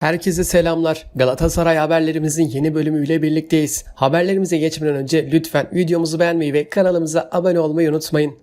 Herkese selamlar. Galatasaray haberlerimizin yeni bölümüyle birlikteyiz. Haberlerimize geçmeden önce lütfen videomuzu beğenmeyi ve kanalımıza abone olmayı unutmayın.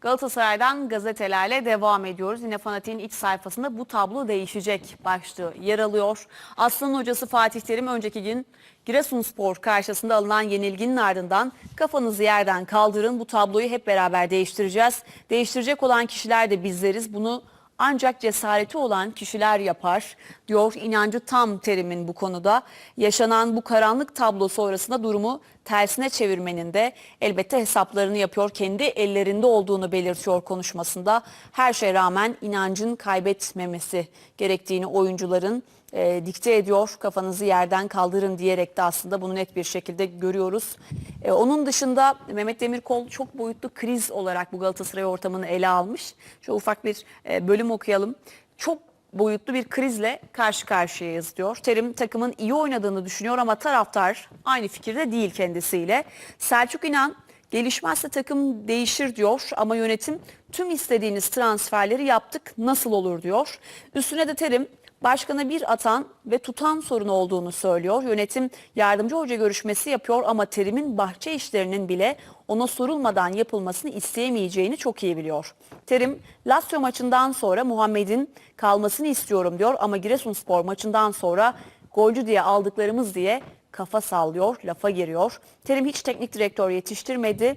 Galatasaray'dan gazetelerle devam ediyoruz. Yine Fanatik'in iç sayfasında bu tablo değişecek başlığı yer alıyor. Aslı'nın hocası Fatih Terim önceki gün Giresunspor karşısında alınan yenilginin ardından kafanızı yerden kaldırın bu tabloyu hep beraber değiştireceğiz. Değiştirecek olan kişiler de bizleriz. Bunu ancak cesareti olan kişiler yapar diyor inancı tam terimin bu konuda. Yaşanan bu karanlık tablo sonrasında durumu tersine çevirmenin de elbette hesaplarını yapıyor. Kendi ellerinde olduğunu belirtiyor konuşmasında. Her şeye rağmen inancın kaybetmemesi gerektiğini oyuncuların e, dikte ediyor. Kafanızı yerden kaldırın diyerek de aslında bunu net bir şekilde görüyoruz. E, onun dışında Mehmet Demirkol çok boyutlu kriz olarak bu Galatasaray ortamını ele almış. Şöyle ufak bir e, bölüm okuyalım. Çok boyutlu bir krizle karşı karşıyayız diyor. Terim takımın iyi oynadığını düşünüyor ama taraftar aynı fikirde değil kendisiyle. Selçuk İnan gelişmezse takım değişir diyor ama yönetim tüm istediğiniz transferleri yaptık nasıl olur diyor. Üstüne de Terim Başkana bir atan ve tutan sorun olduğunu söylüyor. Yönetim yardımcı hoca görüşmesi yapıyor ama Terim'in bahçe işlerinin bile ona sorulmadan yapılmasını isteyemeyeceğini çok iyi biliyor. Terim, Lazio maçından sonra Muhammed'in kalmasını istiyorum diyor ama Giresunspor maçından sonra golcü diye aldıklarımız diye kafa sallıyor, lafa giriyor. Terim hiç teknik direktör yetiştirmedi.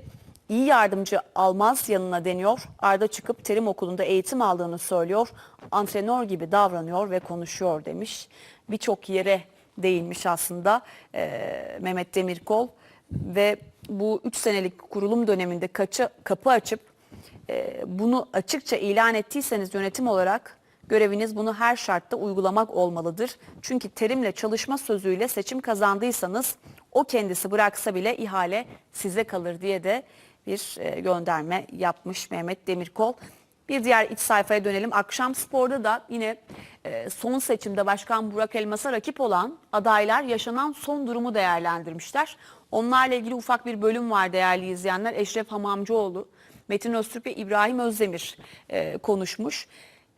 İyi yardımcı almaz yanına deniyor. Arda çıkıp terim okulunda eğitim aldığını söylüyor. Antrenör gibi davranıyor ve konuşuyor demiş. Birçok yere değinmiş aslında e, Mehmet Demirkol. Ve bu 3 senelik kurulum döneminde kaçı, kapı açıp e, bunu açıkça ilan ettiyseniz yönetim olarak göreviniz bunu her şartta uygulamak olmalıdır. Çünkü terimle çalışma sözüyle seçim kazandıysanız o kendisi bıraksa bile ihale size kalır diye de bir e, gönderme yapmış Mehmet Demirkol. Bir diğer iç sayfaya dönelim. Akşam Spor'da da yine e, son seçimde Başkan Burak Elmas'a rakip olan adaylar yaşanan son durumu değerlendirmişler. Onlarla ilgili ufak bir bölüm var değerli izleyenler. Eşref Hamamcıoğlu, Metin Öztürk ve İbrahim Özdemir e, konuşmuş.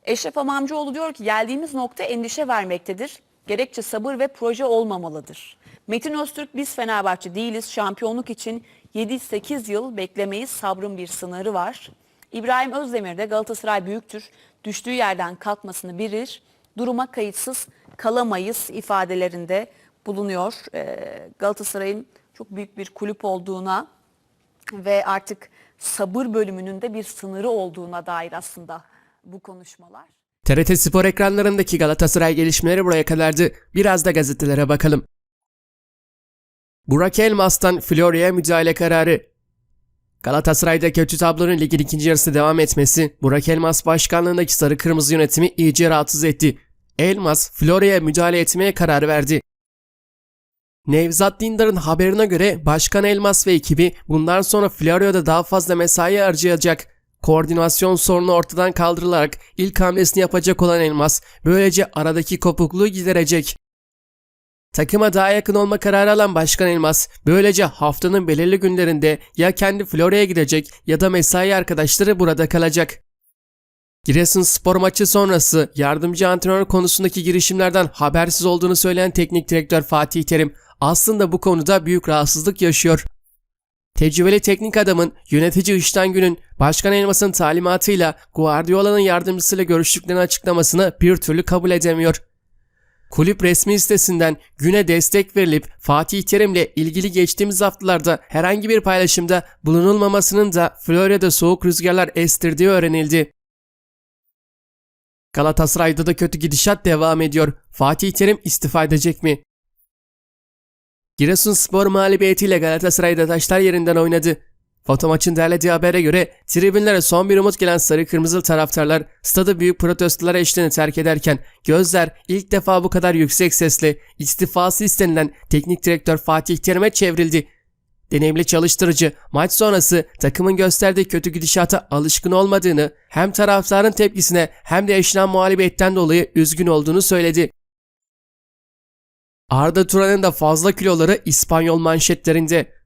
Eşref Hamamcıoğlu diyor ki geldiğimiz nokta endişe vermektedir. Gerekçe sabır ve proje olmamalıdır. Metin Öztürk biz Fenerbahçe değiliz. Şampiyonluk için 7-8 yıl beklemeyiz. Sabrın bir sınırı var. İbrahim Özdemir de Galatasaray büyüktür. Düştüğü yerden kalkmasını bilir. Duruma kayıtsız kalamayız ifadelerinde bulunuyor. Ee, Galatasaray'ın çok büyük bir kulüp olduğuna ve artık sabır bölümünün de bir sınırı olduğuna dair aslında bu konuşmalar. TRT Spor ekranlarındaki Galatasaray gelişmeleri buraya kadardı. Biraz da gazetelere bakalım. Burak Elmas'tan Florya'ya müdahale kararı. Galatasaray'da kötü tablonun ligin ikinci yarısı devam etmesi Burak Elmas başkanlığındaki sarı kırmızı yönetimi iyice rahatsız etti. Elmas Florya'ya müdahale etmeye karar verdi. Nevzat Dindar'ın haberine göre Başkan Elmas ve ekibi bundan sonra Florya'da daha fazla mesai harcayacak. Koordinasyon sorunu ortadan kaldırılarak ilk hamlesini yapacak olan Elmas böylece aradaki kopukluğu giderecek. Takıma daha yakın olma kararı alan Başkan Elmas böylece haftanın belirli günlerinde ya kendi Florya'ya gidecek ya da mesai arkadaşları burada kalacak. Giresun spor maçı sonrası yardımcı antrenör konusundaki girişimlerden habersiz olduğunu söyleyen teknik direktör Fatih Terim aslında bu konuda büyük rahatsızlık yaşıyor. Tecrübeli teknik adamın yönetici Iştan Gün'ün Başkan Elmas'ın talimatıyla Guardiola'nın yardımcısıyla görüştüklerini açıklamasını bir türlü kabul edemiyor. Kulüp resmi sitesinden güne destek verilip Fatih Terim'le ilgili geçtiğimiz haftalarda herhangi bir paylaşımda bulunulmamasının da Florya'da soğuk rüzgarlar estirdiği öğrenildi. Galatasaray'da da kötü gidişat devam ediyor. Fatih Terim istifa edecek mi? Giresunspor mağlubiyetiyle Galatasaray'da taşlar yerinden oynadı. Foto maçın derlediği habere göre tribünlere son bir umut gelen sarı kırmızılı taraftarlar stadı büyük protestolara eşliğini terk ederken gözler ilk defa bu kadar yüksek sesle istifası istenilen teknik direktör Fatih Terim'e çevrildi. Deneyimli çalıştırıcı maç sonrası takımın gösterdiği kötü gidişata alışkın olmadığını hem taraftarın tepkisine hem de yaşanan muhalibetten dolayı üzgün olduğunu söyledi. Arda Turan'ın da fazla kiloları İspanyol manşetlerinde.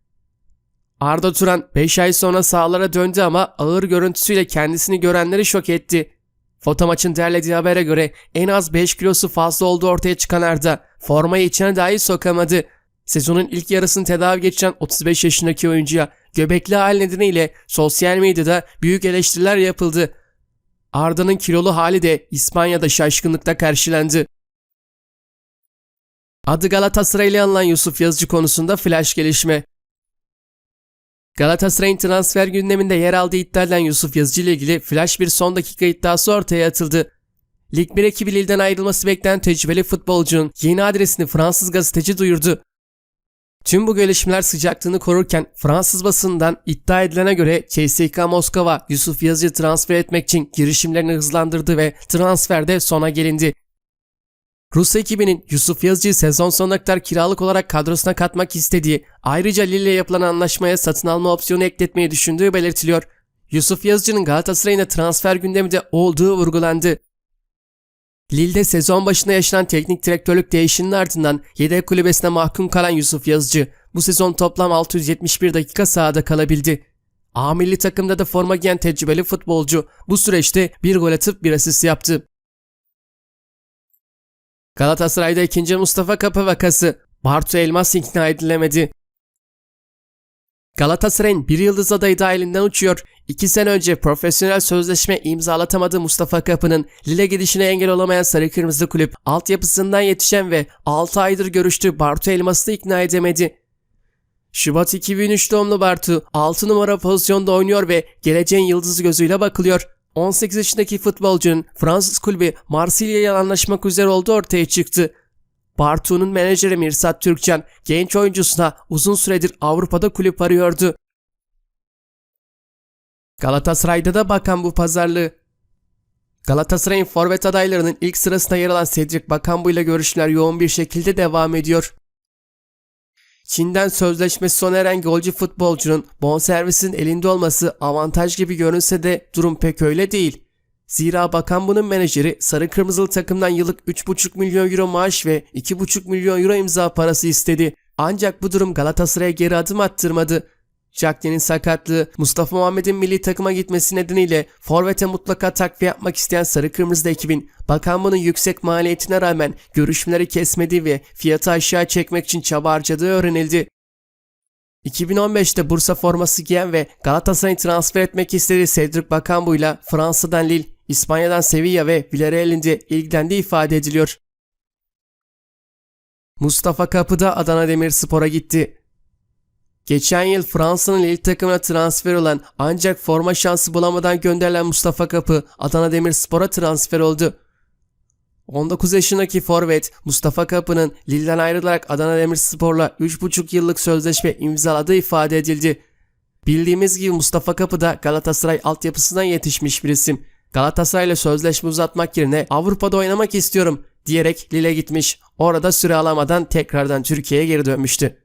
Arda Turan 5 ay sonra sahalara döndü ama ağır görüntüsüyle kendisini görenleri şok etti. Foto maçın derlediği habere göre en az 5 kilosu fazla olduğu ortaya çıkan Arda formayı içine dahi sokamadı. Sezonun ilk yarısını tedavi geçiren 35 yaşındaki oyuncuya göbekli hal nedeniyle sosyal medyada büyük eleştiriler yapıldı. Arda'nın kilolu hali de İspanya'da şaşkınlıkla karşılandı. Adı Galatasaray'la anılan Yusuf Yazıcı konusunda flash gelişme. Galatasaray'ın transfer gündeminde yer aldığı iddia edilen Yusuf Yazıcı ile ilgili flash bir son dakika iddiası ortaya atıldı. Lig 1 ekibi Lille'den ayrılması beklenen tecrübeli futbolcunun yeni adresini Fransız gazeteci duyurdu. Tüm bu gelişmeler sıcaklığını korurken Fransız basından iddia edilene göre CSKA Moskova Yusuf Yazıcı transfer etmek için girişimlerini hızlandırdı ve transferde sona gelindi. Rus ekibinin Yusuf Yazıcı'yı sezon sonuna kadar kiralık olarak kadrosuna katmak istediği, ayrıca Lille ile yapılan anlaşmaya satın alma opsiyonu ekletmeyi düşündüğü belirtiliyor. Yusuf Yazıcı'nın Galatasaray'ın transfer gündeminde olduğu vurgulandı. Lille'de sezon başında yaşanan teknik direktörlük değişiminin ardından yedek kulübesine mahkum kalan Yusuf Yazıcı bu sezon toplam 671 dakika sahada kalabildi. A milli takımda da forma giyen tecrübeli futbolcu bu süreçte bir gol atıp bir asist yaptı. Galatasaray'da ikinci Mustafa Kapı vakası. Bartu Elmas ikna edilemedi. Galatasaray'ın bir yıldız adayı dahilinden uçuyor. İki sene önce profesyonel sözleşme imzalatamadığı Mustafa Kapı'nın Lille gidişine engel olamayan Sarı Kırmızı Kulüp altyapısından yetişen ve 6 aydır görüştüğü Bartu Elmas'ı ikna edemedi. Şubat 2003 doğumlu Bartu 6 numara pozisyonda oynuyor ve geleceğin yıldızı gözüyle bakılıyor. 18 yaşındaki futbolcunun Fransız kulübü Marsilya ile anlaşmak üzere olduğu ortaya çıktı. Bartu'nun menajeri Mirsat Türkcan genç oyuncusuna uzun süredir Avrupa'da kulüp arıyordu. Galatasaray'da da bakan bu pazarlığı. Galatasaray'ın forvet adaylarının ilk sırasında yer alan Cedric Bakambu ile görüşmeler yoğun bir şekilde devam ediyor. Çin'den sözleşmesi sona eren golcü futbolcunun bonservisinin elinde olması avantaj gibi görünse de durum pek öyle değil. Zira bakan bunun menajeri sarı kırmızılı takımdan yıllık 3,5 milyon euro maaş ve 2,5 milyon euro imza parası istedi. Ancak bu durum Galatasaray'a geri adım attırmadı. Jacklin'in sakatlığı, Mustafa Muhammed'in milli takıma gitmesi nedeniyle Forvet'e mutlaka takviye yapmak isteyen Sarı Kırmızı ekibin bakan bunun yüksek maliyetine rağmen görüşmeleri kesmediği ve fiyatı aşağı çekmek için çaba harcadığı öğrenildi. 2015'te Bursa forması giyen ve Galatasaray'ı transfer etmek istediği Cedric Bakambu ile Fransa'dan Lille, İspanya'dan Sevilla ve Villarreal'in de ilgilendiği ifade ediliyor. Mustafa Kapı da Adana Demirspor'a gitti. Geçen yıl Fransa'nın Lille takımına transfer olan ancak forma şansı bulamadan gönderilen Mustafa Kapı Adana Demirspor'a transfer oldu. 19 yaşındaki forvet Mustafa Kapı'nın Lille'den ayrılarak Adana Demirspor'la 3,5 yıllık sözleşme imzaladığı ifade edildi. Bildiğimiz gibi Mustafa Kapı da Galatasaray altyapısından yetişmiş bir isim. Galatasaray'la sözleşme uzatmak yerine Avrupa'da oynamak istiyorum diyerek Lille gitmiş. Orada süre alamadan tekrardan Türkiye'ye geri dönmüştü.